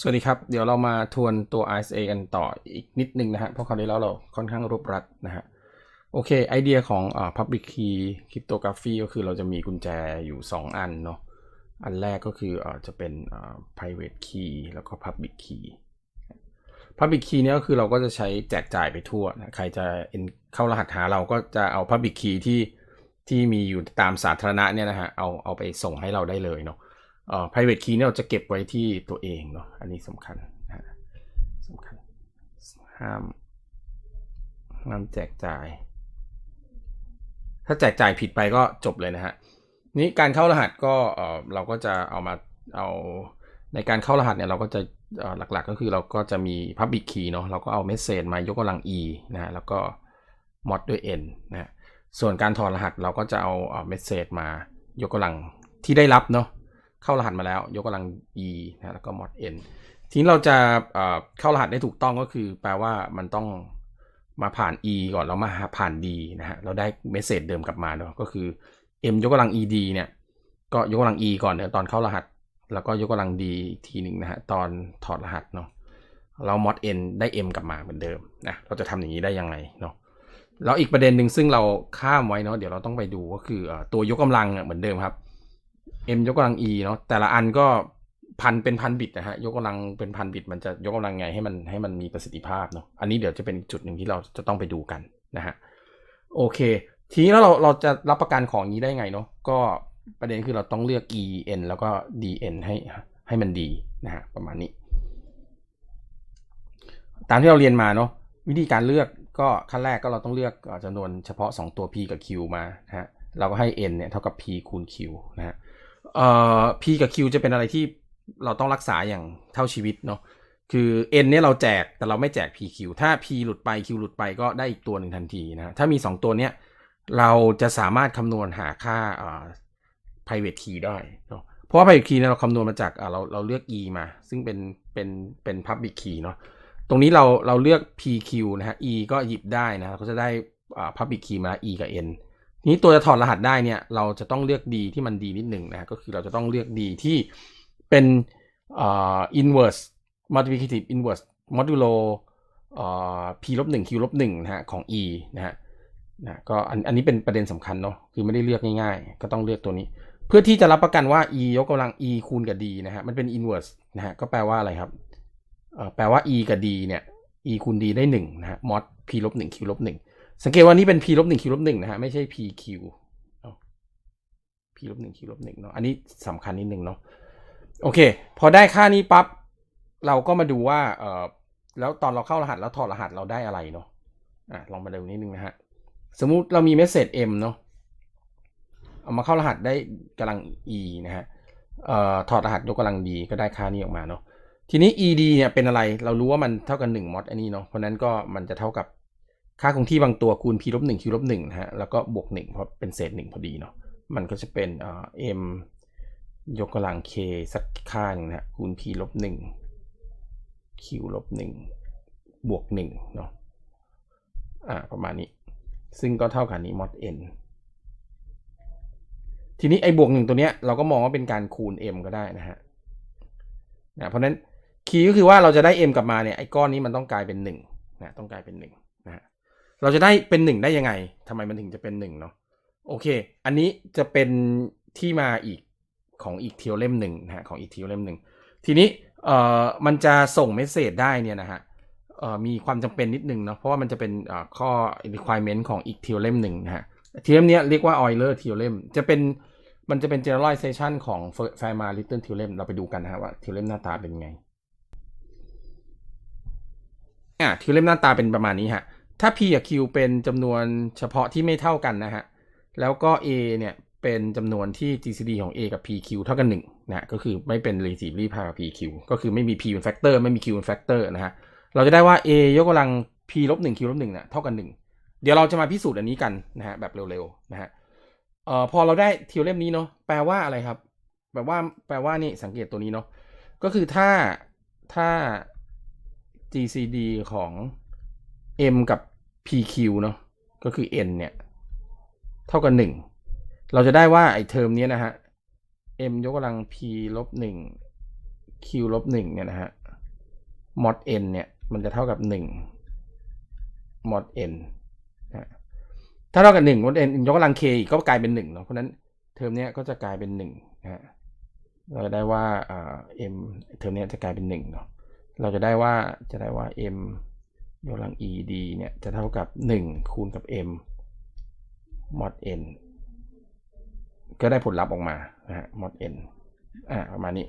สวัสดีครับ เดี๋ยวเรามาทวนตัว RSA กันต่ออีกนิดนึงนะฮะ เพราะคราวนี้แล้วเราค่อนข้างรวบรัดนะฮะ โอเค ไอเดียของอ่า Public Key Cryptography ก็คือเราจะมีกุญแจอยู่ 2 อันเนาะ อันแรกก็คืออ่าจะเป็นอ่า private key แล้วก็ public key Public Key เนี่ยก็คือเราก็จะใช้แจกจ่ายไปทั่วนะใครจะเข้ารหัสหาเราก็จะเอา Public Key ที่ที่มีอยู่ตามสาธารณะเนี่ยนะฮะ เอาเอาไปส่งให้เราได้เลยเนาะ private key เนี่ยเราจะเก็บไว้ที่ตัวเองเนาะอันนี้สำคัญสำคัญห้ามห้ามแจกจ่าย ถ้าแจกจ่ายผิดไปก็จบเลยนะฮะนี่การเข้ารหัสก็เออเราก็จะเอามาเอาในการเข้ารหัสเนี่ยเราก็จะหลักๆก็คือเราก็จะมี public key เนาะเราก็เอา message มายกกำลัง e นะฮะแล้วก็ mod ด้วย n นะฮะส่วนการถอดรหัสเราก็จะเอาเอ่อ message มายกกำลังที่ได้รับเนาะ เข้ารหัสมาแล้ว ยกกำลัง e นะแล้วก็ mod n ทีนี้เราจะเข้ารหัสได้ถูกต้องก็คือ แปลว่ามันต้องมาผ่าน e ก่อนแล้วมาผ่าน d นะฮะเราได้เมสเซจเดิมกลับมาเนาะก็คือ m ยกกำลัง ed เนี่ยก็ยกกำลัง e ก่อนเนี่ยตอนเข้ารหัส แล้วก็ยกกำลัง d อีกทีหนึ่งนะฮะตอนถอดรหัสเนาะเรา mod n ได้ m กลับมาเหมือนเดิมนะเราจะทำอย่างนี้ได้ยังไงเนาะแล้วอีกประเด็นหนึ่งซึ่งเราข้ามไว้เนาะเดี๋ยวเราต้องไปดูก็คือตัวยกกำลังเหมือนเดิมครับ m ยกกำลัง e เนาะแต่ละอันก็พันเป็นพันบิตนะฮะยกกำลังเป็นพันบิต มันจะยกกำลังไงให้มันให้มันมีประสิทธิภาพเนาะอันนี้เดี๋ยวจะเป็นจุดหนึ่งที่เราจะต้องไปดูกันนะฮะโอเค ทีนี้แล้วเราเราจะรับประกันของนี้ได้ไงเนาะก็ประเด็นคือเราต้องเลือก e n แล้วก็ d n ให้ให้มันดีนะฮะประมาณนี้ ตามที่เราเรียนมาเนาะวิธีการเลือกก็ขั้นแรกก็เราต้องเลือกจำนวนเฉพาะ 2 ตัว p กับ q มานะฮะเราก็ให้ n เนี่ยเท่ากับ p คูณ q นะฮะ เอ่อ p กับ q จะเป็นอะไรที่เราต้องรักษาอย่างเท่าชีวิตเนาะคือ n เนี่ยเราแจกแต่เราไม่แจก p q ถ้า p หลุดไป q หลุดไปก็ได้อีกตัวหนึ่งทันทีนะถ้ามี 2 ตัวเนี้ยเราจะสามารถคำนวณหาค่าเอ่อ private key ได้เนาะเพราะว่า private key เนี่ยเราคำนวณมาจากอ่าเราเราเลือก e มา ซึ่งเป็นเป็นเป็น public key เนาะตรงนี้เราเราเลือก PQ นะฮะ E ก็หยิบได้นะเราก็จะได้อ่า public key มา E กับ N นี้ตัวจะถอดรหัสได้เนี่ยเราจะต้องเลือก D ที่มันดีนิดหนึ่งนะก็คือเราจะต้องเลือก D ที่เป็นอ่า inverse multiplicative inverse modulo อ่า p ลบหนึ่ง q ลบหนึ่งนะฮะของ e นะฮะนะก็อันอันนี้เป็นประเด็นสำคัญเนาะคือไม่ได้เลือกง่ายๆ ก็ต้องเลือกตัวนี้ เพื่อที่จะรับประกันว่า e ยกกำลัง e คูณกับ d นะฮะมันเป็น inverse นะฮะก็แปลว่าอะไรครับเอ่อแปลว่า e กับ d เนี่ย e คูณ d ได้หนึ่งนะฮะ mod p ลบหนึ่ง q ลบหนึ่ง สังเกตว่านี่เป็น p ลบหนึ่ง q ลบหนึ่งนะฮะไม่ใช่ p q p ลบหนึ่ง q ลบหนึ่งเนาะอันนี้สำคัญนิดนึงเนาะโอเค พอได้ค่านี้ปั๊บเราก็มาดูว่าเออแล้วตอนเราเข้ารหัสแล้วถอดรหัสเราได้อะไรเนาะอะลองมาดูนิดนึงนะฮะสมมุติเรามี message m เนาะเอามาเข้ารหัสได้กำลัง e นะฮะเอ่อถอดรหัสยกกำลัง d ก็ได้ค่านี้ออกมาเนาะทีนี้ ed เนี่ยเป็นอะไรเรารู้ว่ามันเท่ากับ1 mod อันนี้เนาะเพราะนั้นก็มันจะเท่ากับ ค่าคงที่บางตัวคูณ p ลบ1 q ลบ1นะฮะ แล้วก็บวก1เพราะเป็นเศษ1พอดีเนาะ มันก็จะเป็นเอ่อ m ยกกำลัง k สักค่าหนึ่งนะฮะคูณ p ลบ1 q ลบ1บวก1เนาะ อ่า ประมาณนี้ ซึ่งก็เท่ากับนี้ mod n ทีนี้ไอ้บวกหนึ่งตัวเนี้ยเราก็มองว่าเป็นการคูณ m ก็ได้นะฮะนะเพราะนั้นคีย์ก็คือว่าเราจะได้ m กลับมาเนี่ยไอ้ก้อนนี้มันต้องกลายเป็น1นะต้องกลายเป็น1นะฮะ เราจะได้เป็น1ได้ยังไงทำไมมันถึงจะเป็น1เนาะโอเค อันนี้จะเป็นที่มาอีกของอีกเทอเล่มหนึ่งนะฮะของอีกเทอเล่มหนึ่งทีนี้เอ่อมันจะส่งเมสเซจได้เนี่ยนะฮะเอ่อมีความจำเป็นนิดนึงเนาะเพราะว่ามันจะเป็นเอ่อข้อ requirement ของอีกเทอเล่มหนึ่งนะฮะเทอเลมเนี้ยเรียกว่า Euler theorem จะเป็นมันจะเป็น generalization ของ Fermat-Little theorem เราไปดูกันนะฮะว่า theorem หน้าตาเป็นไงอะ theorem หน้าตาเป็นประมาณนี้ฮะ ถ้า p กับ q เป็นจำนวนเฉพาะที่ไม่เท่ากันนะฮะ แล้วก็ a เนี่ยเป็นจำนวนที่ GCD ของ a กับ pq เท่ากัน1นะฮะก็คือไม่เป็น relatively par PQ ก็คือไม่มี p เป็น factor ไม่มี q เป็น factor นะฮะ เราจะได้ว่า a ยกกำลัง p ลบ1 q ลบ1เนี่ยเท่ากัน 1 เดี๋ยวเราจะมาพิสูจน์อันนี้กันนะฮะแบบเร็วๆนะฮะเอ่อพอเราได้ทีเลมนี้เนาะแปลว่าอะไรครับ แปลว่าแปลว่านี่สังเกตตัวนี้เนาะก็คือถ้าถ้า GCD ของ M กับ PQ เนาะก็คือ N เนี่ย เท่ากับ 1 เราจะได้ว่าไอ้เทอมเนี้ยนะฮะ M ยกกำลัง P ลบ 1 Q ลบ 1 เนี่ยนะฮะ mod n เนี่ย มันจะเท่ากับหนึ่ง mod n นะถ้าเท่ากับหนึ่ง mod n ยกกำลัง k อีกก็กลายเป็นหนึ่งเนาะเพราะนั้นเทอมเนี้ยก็จะกลายเป็นหนึ่งนะฮะเราจะได้ว่าอ่า m เทอมเนี้ยจะกลายเป็นหนึ่งเนาะเราจะได้ว่าจะได้ว่า m ยกกำลัง ed เนี่ยจะเท่ากับหนึ่งคูณกับ m mod n ก็ได้ผลลัพธ์ออกมานะฮะ mod n อ่าประมาณนี้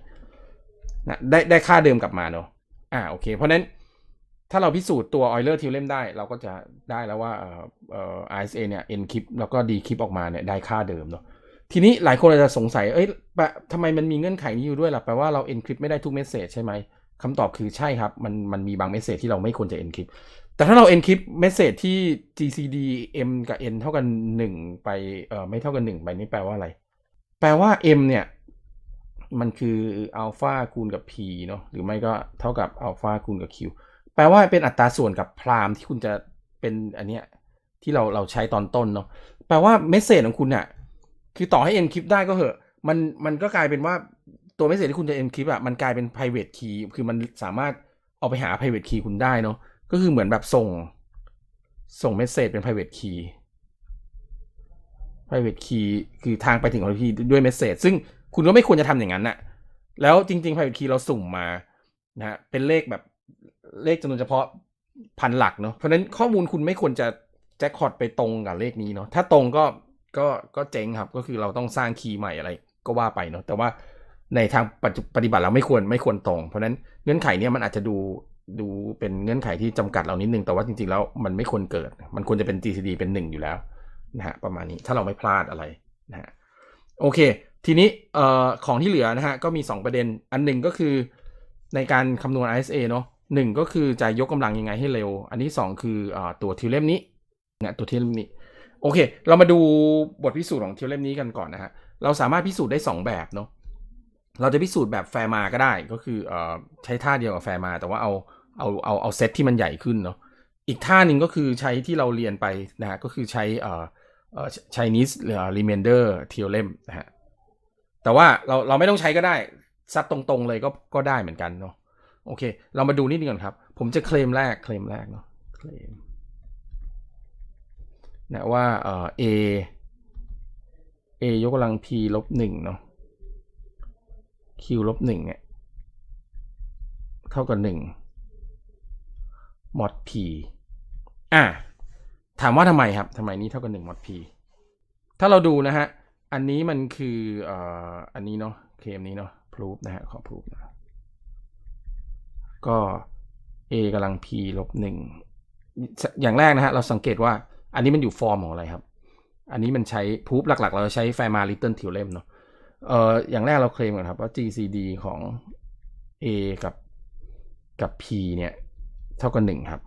นะได้ได้ค่าเดิมกลับมาเนาะอ่าโอเค เพราะนั้นถ้าเราพิสูจน์ตัว Euler theorem ได้ เราก็จะได้แล้วว่าเอ่อเอ่อ RSA เนี่ย n คลิปแล้วก็ d คลิปออกมาเนี่ยได้ค่าเดิมเนาะทีนี้หลายคนอาจจะสงสัย เอ้ยแปะทำไมมันมีเงื่อนไขนี้อยู่ด้วยล่ะ แปลว่าเรา encrypt ไม่ได้ทุกเมสเซจใช่ไหม คำตอบคือใช่ครับ มันมันมีบางเมสเซจที่เราไม่ควรจะ encrypt แต่ถ้าเรา encrypt เมสเซจที่ GCD m กับ n เท่ากัน 1 ไปเอ่อไม่เท่ากัน 1 ไปนี่แปลว่าอะไร แปลว่า m เนี่ย มันคืออัลฟาคูณกับ p เนาะหรือไม่ก็เท่ากับอัลฟาคูณกับ q แปลว่าเป็นอัตราส่วนกับพรามที่คุณจะเป็นอันเนี้ยที่เราเราใช้ตอนต้นเนาะแปลว่าเมสเซจของคุณอะคือต่อให้ encrypt ได้ก็เหอะมันมันก็กลายเป็นว่า ตัวเมสเซจที่คุณจะ encrypt อะมันกลายเป็น private key คือมันสามารถเอาไปหา private key คุณได้เนาะก็คือเหมือนแบบส่ง ส่งเมสเซจเป็น private key private key คือทางไปถึง private key ด้วยเมสเซจซึ่งคุณก็ไม่ควรจะทำอย่างนั้นนะแล้วจริงๆ private key เราสุ่มมานะฮะเป็นเลขแบบเลขจำนวนเฉพาะพันหลักเนาะเพราะฉะนั้นข้อมูลคุณไม่ควรจะแจ็คพอตไปตรงกับเลขนี้เนาะถ้าตรงก็ก็ก็เจ๊งครับ ก็คือเราต้องสร้างคีย์ใหม่อะไรก็ว่าไปเนาะแต่ว่า ในทางปฏิบัติเราไม่ควรไม่ควรตรง เพราะนั้นเงื่อนไขเนี้ยมันอาจจะดูดูเป็นเงื่อนไขที่จำกัดเรานิดนึงแต่ว่าจริงๆแล้วมันไม่ควรเกิด มันควรจะเป็น GCD เป็นหนึ่งอยู่แล้วนะฮะประมาณนี้ถ้าเราไม่พลาดอะไรนะฮะโอเค ทีนี้เอ่อของที่เหลือนะฮะก็มี 2 ประเด็นอันหนึ่งก็คือในการคำนวณ RSA เนาะหนึ่งก็คือจะยกกำลังยังไงให้เร็ว อันที่ 2 คือเอ่อตัวทิวเลมนี้เนี่ยตัวทิวเลมนี้โอเค เรามาดูบทพิสูจน์ของทิวเลมนี้กันก่อนนะฮะเราสามารถพิสูจน์ได้ 2 แบบเนาะ เราจะพิสูจน์แบบแฟร์มาก็ได้ก็คือเอ่อใช้ท่าเดียวกับแฟร์มา แต่ว่าเอาเอาเอาเอาเซตที่มันใหญ่ขึ้นเนาะอีกท่าหนึ่งก็คือใช้ที่เราเรียนไปนะฮะก็คือใช้เอ่อเอ่อ Chinese remainder theorem นะฮะแต่ว่าเราเราไม่ต้องใช้ก็ได้ซัดตรงๆเลยก็ก็ได้เหมือนกันเนาะโอเค เรามาดูนิดนึงก่อนครับ ผมจะเคลมแรกเคลมแรกเนาะเคลมนะว่าเอ่อ a a ยกกำลัง p ลบหนึ่งเนาะ q ลบหนึ่งเนี่ยเท่ากับหนึ่ง mod p อะถามว่าทำไมครับทำไมนี้เท่ากับหนึ่ง mod p ถ้าเราดูนะฮะ อันนี้มันคือเอ่ออันนี้เนาะเคมนี้เนาะ proof นะฮะขอ proof นะก็ a กำลัง p ลบหนึ่งอย่างแรกนะฮะ เราสังเกตว่าอันนี้มันอยู่ฟอร์มของอะไรครับ อันนี้มันใช้ proof หลักๆ เราใช้ Fermat Little Theorem เนาะ เอ่ออย่างแรกเราเคลมก่อนครับว่า GCD ของ a กับกับ p เนี่ย เท่ากับหนึ่งครับ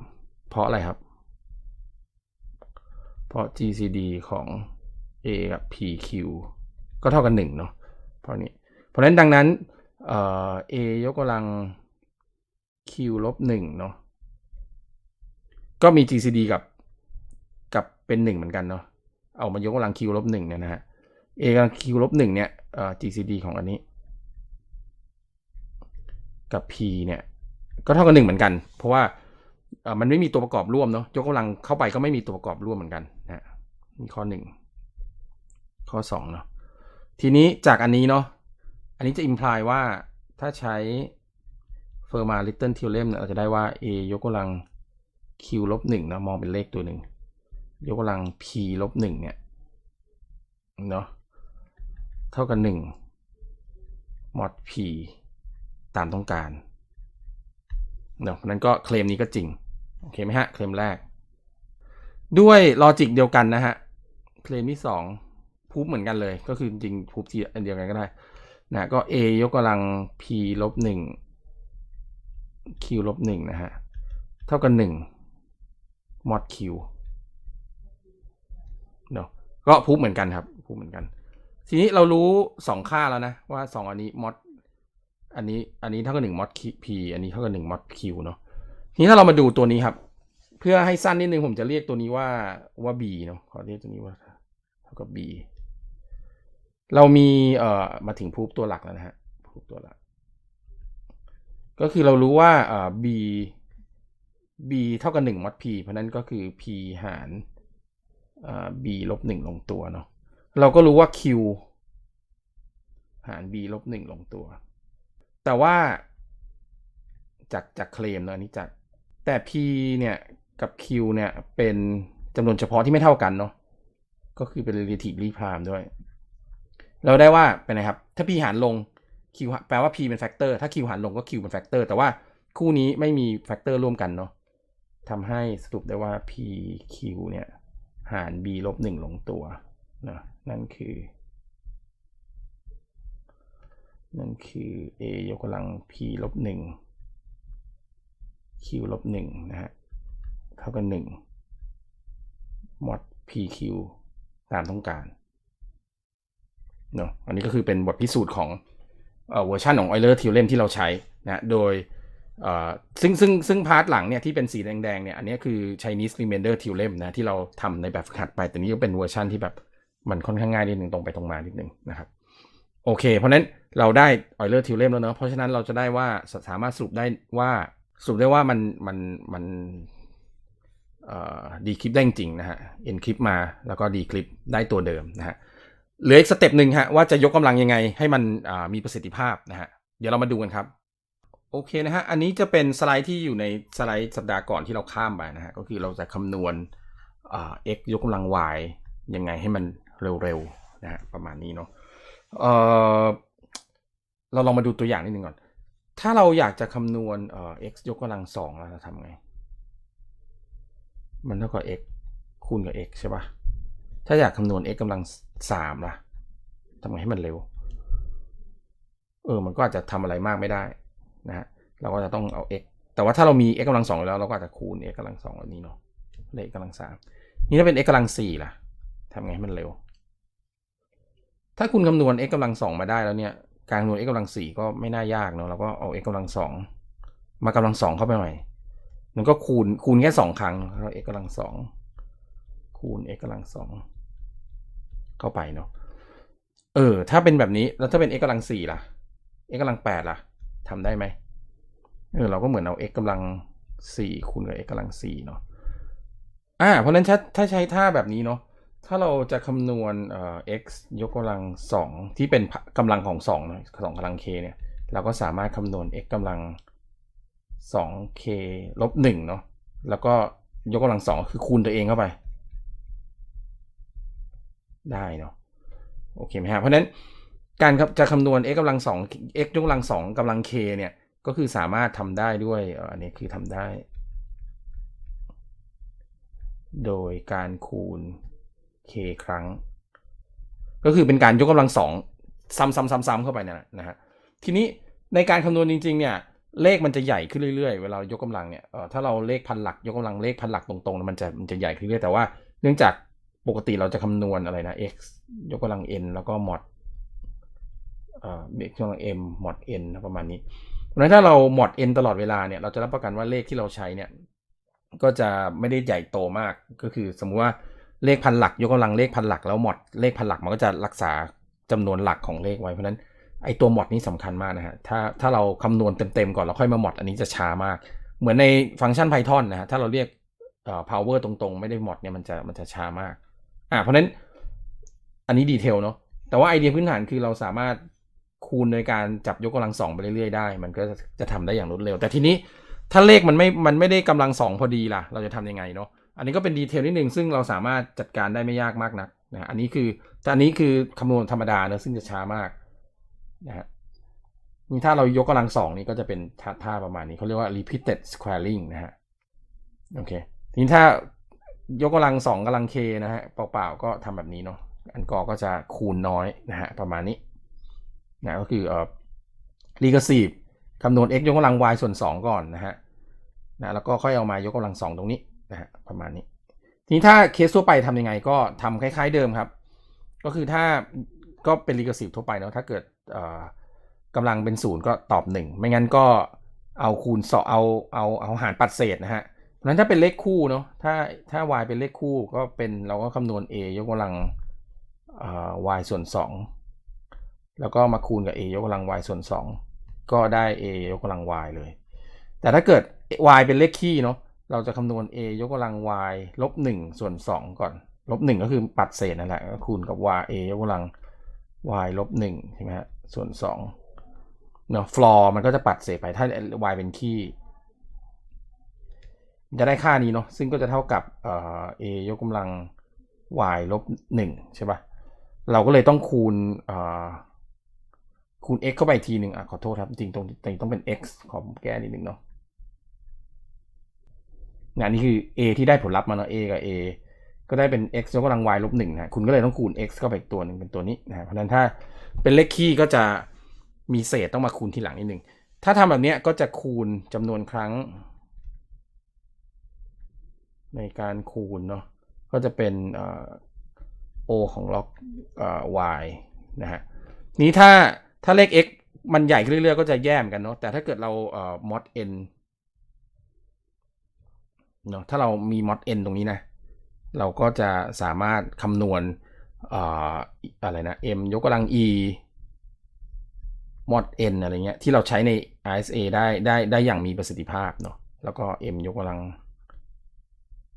เพราะอะไรครับ เพราะ GCD ของ a กับ pq ก็เท่ากันหนึ่งเนาะเพราะนี้ เพราะฉะนั้นดังนั้นเอ่อ a ยกกำลัง q ลบหนึ่งเนาะก็มี GCD กับกับเป็นหนึ่งเหมือนกันเนาะเอามายกกำลัง q ลบหนึ่งเนี่ยนะฮะ a กำลัง q ลบหนึ่งเนี่ย GCD ของอันนี้ กับ p เนี่ย ก็เท่ากับหนึ่งเหมือนกัน เพราะว่ามันไม่มีตัวประกอบร่วมเนาะยกกำลังเข้าไปก็ไม่มีตัวประกอบร่วมเหมือนกันนะนี่ข้อหนึ่งข้อ2เนาะทีนี้จากอันนี้เนาะอันนี้จะ imply ว่าถ้าใช้ Fermat Little Theorem เนี่ยเราจะได้ว่า a ยกกำลัง q ลบหนึ่งนะมองเป็นเลขตัวหนึ่งยกกำลัง p ลบหนึ่งเนี่ยเนาะ เท่ากับหนึ่ง mod p ตามต้องการเนาะนั้นก็เคลมนี้ก็จริง โอเคไหมฮะ เคลมแรก ด้วยลอจิกเดียวกันนะฮะ เคลมที่สองพูฟเหมือนกันเลย ก็คือจริงพูฟที่อันเดียวกันก็ได้นะก็ a ยกกำลัง p ลบหนึ่ง q ลบหนึ่งนะฮะ เท่ากับหนึ่ง mod q เนาะก็พูฟเหมือนกันครับพูฟเหมือนกัน ทีนี้เรารู้สองค่าแล้วนะ ว่าสองอันนี้ mod อันนี้อันนี้เท่ากับหนึ่ง mod p อันนี้เท่ากับหนึ่ง mod q เนาะทีนี้ถ้าเรามาดูตัวนี้ครับ เพื่อให้สั้นนิดนึงผมจะเรียกตัวนี้ว่าว่า b เนาะขอเรียกตัวนี้ว่าเท่ากับ b เรามีเอ่อมาถึงพูฟตัวหลักแล้วนะฮะพูฟตัวหลัก ก็คือเรารู้ว่าเอ่า b b เท่ากับ1มอด p เพราะนั้นก็คือ p หารเอ่า b ลบ1ลงตัวเนาะ เราก็รู้ว่า q หาร b ลบ1ลงตัว แต่ว่าจากจากเคลมเนะอันนี้จาก แต่ p เนี่ยกับ q เนี่ยเป็นจำนวนเฉพาะที่ไม่เท่ากันเนาะก็คือเป็น relatively prime ด้วย เราได้ว่าเป็นไงครับ ถ้า p หารลง q แปลว่า p เป็นแฟกเตอร์ถ้า q หารลงก็ q เป็นแฟกเตอร์แต่ว่าคู่นี้ไม่มีแฟกเตอร์ร่วมกันเนาะทำให้สรุปได้ว่า p q เนี่ยหาร b ลบหนึ่งลงตัว นะนั่นคือ นั่นคือ a ยกกำลัง p ลบหนึ่ง q ลบหนึ่งนะฮะเท่ากับหนึ่ง mod pq ตามต้องการเนาะอันนี้ก็คือเป็นบทพิสูจน์ของเอ่อเวอร์ชันของ Euler Theorem ที่เราใช้นะโดยซึ่งซึ่งซึ่งพาร์ทหลังเนี่ยที่เป็นสีแดงๆเนี่ยอันนี้คือ Chinese Remainder Theorem นะที่เราทำในแบบฝึกหัดไปแต่นี้ก็เป็นเวอร์ชันที่แบบ มันค่อนข้างง่ายนิดหนึ่งตรงไปตรงมานิดหนึ่งนะครับโอเค เพราะฉะนั้นเราได้ Euler Theorem แล้วเนอะเพราะฉะนั้นเราจะได้ว่าสามารถสรุปได้ว่าสรุปได้ว่ามันมันมันดีคลิปได้จริงนะฮะ encrypt มาแล้วก็ decrypt ได้ตัวเดิมนะฮะเหลืออีกสเต็ปหนึ่งฮะว่าจะยกกำลังยังไงให้มันมีประสิทธิภาพนะฮะเดี๋ยวเรามาดูกันครับ โอเคนะฮะอันนี้จะเป็นสไลด์ที่อยู่ในสไลด์สัปดาห์ก่อนที่เราข้ามไปนะฮะก็คือเราจะคำนวณ x ยกกำลัง y ยังไงให้มัน เร็วๆนะฮะประมาณนี้เนาะเออเราลองมาดูตัวอย่างนิดนึงก่อน ถ้าเราอยากจะคำนวณ x ยกกำลังสองเราจะทำไง มันเท่ากับ x คูณกับ x ใช่ปะถ้าอยากคำนวณ x กำลังสามล่ะทำไงให้มันเร็ว เออ มันก็อาจจะทำอะไรมากไม่ได้นะฮะ เราก็จะต้องเอา x แต่ว่าถ้าเรามี x กำลังสองแล้ว เราก็อาจจะคูณ x กำลังสองแบบนี้เนาะเลขกำลังสามนี่ถ้าเป็น x กำลังสี่ล่ะทำไงให้มันเร็ว ถ้าคุณคำนวณ x กำลังสองมาได้แล้วเนี่ยการคำนวณ x กำลังสี่ก็ไม่น่ายากเนาะเราก็เอา x กำลังสองมากำลังสองเข้าไปหม่อยมันก็คูณคูณแค่สองครั้งแล้ว x กำลังสองคูณ x กำลังสองเข้าไปเนาะเออ ถ้าเป็นแบบนี้แล้วถ้าเป็น x กำลังสี่ล่ะ x กำลังแปดล่ะทำได้ไหมเออเราก็เหมือนเอา x กำลังสี่คูณกับ x กำลังสี่เนาะอ่าเพราะนั้นถ้าถ้าใช้ท่าแบบนี้เนาะ ถ้าเราจะคำนวณเอ่อ x ยกกำลังสองที่เป็นกำลังของสองนะสองกำลัง k เนี่ย เราก็สามารถคำนวณ x กำลังสอง k ลบหนึ่งเนาะแล้วก็ยกกำลังสองคือคูณตัวเองเข้าไป ได้เนาะโอเคไหมฮะเพราะฉะนั้นการจะคำนวณ x กำลังสอง x ยกกำลังสองกำลัง k เนี่ย ก็คือสามารถทำได้ด้วยอันนี้คือทำได้ โดยการคูณ k ครั้ง ก็คือเป็นการยกกำลังสองซ้ำๆๆๆเข้าไปนะนะฮะทีนี้ในการคำนวณจริง ๆ เนี่ยเลขมันจะใหญ่ขึ้นเรื่อยๆ เวลายกกำลังเนี่ยถ้าเราเลขพันหลักยกกำลังเลขพันหลักตรงๆ มันจะมันจะใหญ่ขึ้นเรื่อยแต่ว่าเนื่องจากปกติเราจะคำนวณอะไรนะ x ยกกำลัง n แล้วก็ mod เอ่อ x ยกกำลัง m mod n ประมาณนี้เพราะฉะนั้นถ้าเรา mod n ตลอดเวลาเนี่ย เราจะรับประกันว่าเลขที่เราใช้เนี่ย ก็จะไม่ได้ใหญ่โตมาก ก็คือสมมุติว่า เลขพันหลัก ยกกำลังเลขพันหลักแล้ว mod เลขพันหลักมันก็จะรักษาจำนวนหลักของเลขไว้เพราะนั้นไอตัว mod นี้สำคัญมากนะฮะถ้าถ้าเราคำนวณเต็มๆก่อนแล้วค่อยมา mod อันนี้จะช้ามาก เหมือนในฟังก์ชัน Python นะฮะถ้าเราเรียกเอ่อ power ตรงๆ ไม่ได้ mod เนี่ยมันจะมันจะช้ามากอ่าเพราะนั้นอันนี้ดีเทลเนาะแต่ว่าไอเดียพื้นฐานคือเราสามารถคูณโดยการจับยกกำลังสองไปเรื่อยๆได้ มันก็จะทำได้อย่างรวดเร็ว แต่ทีนี้ถ้าเลขมันไม่มันไม่ได้กำลังสองพอดีล่ะ เราจะทำยังไงเนาะ อันนี้ก็เป็นดีเทลนิดนึงซึ่งเราสามารถจัดการได้ไม่ยากมากนักนะอันนี้คือแต่อันนี้คือคำนวณธรรมดาเนะซึ่งจะช้ามากนะฮะนี่ถ้าเรายกกำลังสองนี่ก็จะเป็นท่าท่าประมาณนี้เขาเรียกว่า repeated squaring นะฮะโอเคทีนี้ถ้ายกกำลังสองกำลัง k นะฮะเปล่าๆก็ทำแบบนี้เนาะอันกอก็จะคูณน้อยนะฮะประมาณนี้นะก็คือเอ่อ recursive คำนวณ x ยกกำลัง y ส่วน 2 ก่อนนะฮะนะแล้วก็ค่อยเอามายกกำลัง 2 ตรงนี้ นะฮะประมาณนี้ ทีนี้ถ้าเคสทั่วไปทำยังไงก็ทำคล้ายๆเดิมครับ ก็คือถ้าก็เป็น recursive ทั่วไปเนาะถ้าเกิดเอ่อกำลังเป็นศูนย์ก็ตอบ 1 ไม่งั้นก็เอาคูณสอเอาเอาเอาหารปัดเศษนะฮะเพราะฉะนั้นถ้าเป็นเลขคู่เนาะถ้าถ้า y เป็นเลขคู่ก็เป็นเราก็คำนวณ a ยกกำลัง y ส่วน 2 แล้วก็มาคูณกับ a ยกกำลัง y ส่วน 2 ก็ได้ a ยกกำลัง y เลย แต่ถ้าเกิด y เป็นเลขคี่เนาะ เราจะคำนวณ a ยกกำลัง y ลบ1ส่วน 2 ก่อน ลบ 1 ก็คือปัดเศษนั่นแหละก็คูณกับ y a ยกกำลัง y ลบ1ใช่ไหมฮะส่วน 2 เนาะ floor มันก็จะปัดเศษไปถ้า y เป็นคี่จะได้ค่านี้เนาะซึ่งก็จะเท่ากับเอ่อ a ยกกำลัง y ลบ1ใช่ปะเราก็เลยต้องคูณเอ่อคูณ x เข้าไปทีหนึ่งอะขอโทษครับ จริงๆตรงจริงๆต้องเป็น x ขอแก้นิดนึงเนาะ เนี่ยอันนี้คือ a ที่ได้ผลลัพธ์มาเนาะ a กับ a ก็ได้เป็น x ยกกำลัง y ลบหนึ่งนะคุณก็เลยต้องคูณ x เข้าไปอีกตัวหนึ่งเป็นตัวนี้นะเพราะนั้นถ้าเป็นเลขคี่ก็จะมีเศษต้องมาคูณทีหลังนิดนึงถ้าทำแบบนี้ก็จะคูณจำนวนครั้ง ในการคูณเนาะก็จะเป็นเอ่อ o ของล็อกเอ่อ y นะฮะนี้ถ้าถ้าเลข x มันใหญ่ขึ้นเรื่อยๆ ก็จะแย่มกันเนาะแต่ถ้าเกิดเราเอ่อ mod n เนาะถ้าเรามี mod n ตรงนี้นะ เราก็จะสามารถคำนวณอะไรนะ m ยกกำลัง e mod n อะไรเงี้ยที่เราใช้ใน RSA ได้ได้ได้อย่างมีประสิทธิภาพเนาะแล้วก็ m ยกกำลัง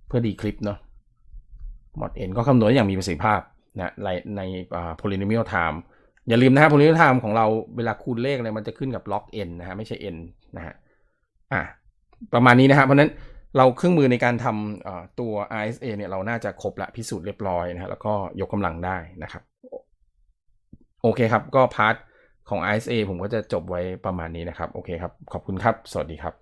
เพื่อดีคลิปเนาะ mod n ก็คำนวณอย่างมีประสิทธิภาพนะในใน polynomial time อย่าลืมนะฮะ polynomial time ของเราเวลาคูณเลขอะไรมันจะขึ้นกับ log n นะฮะไม่ใช่ n นะฮะอะประมาณนี้นะฮะเพราะนั้น เราเครื่องมือในการทำตัว RSA เนี่ยเราน่าจะครบละพิสูจน์เรียบร้อยนะฮะแล้วก็ยกกำลังได้นะครับ โอเคครับ ก็พาร์ทของ RSA ผมก็จะจบไว้ประมาณนี้นะครับ โอเคครับ ขอบคุณครับ สวัสดีครับ